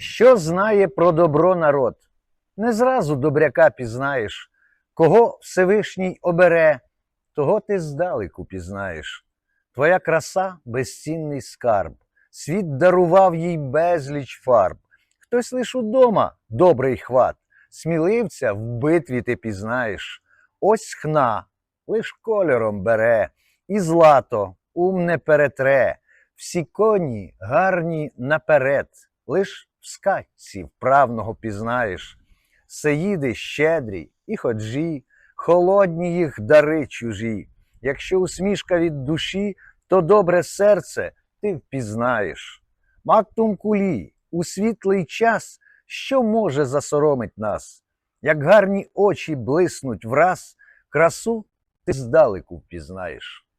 Що знає про добро народ? Не зразу добряка пізнаєш, кого Всевишній обере, того ти здалеку пізнаєш. Твоя краса безцінний скарб, світ дарував їй безліч фарб. Хтось лиш удома добрий хват, сміливця в битві ти пізнаєш. Ось хна лиш кольором бере, і злато ум не перетре. Всі коні гарні наперед, лиш в скачці вправного пізнаєш. Сеїди щедрі і ходжі, холодні їх дари чужі. Якщо усмішка від душі, то добре серце ти впізнаєш. Мактум кулі, у світлий час, що може засоромить нас? Як гарні очі блиснуть враз, красу ти здалеку впізнаєш.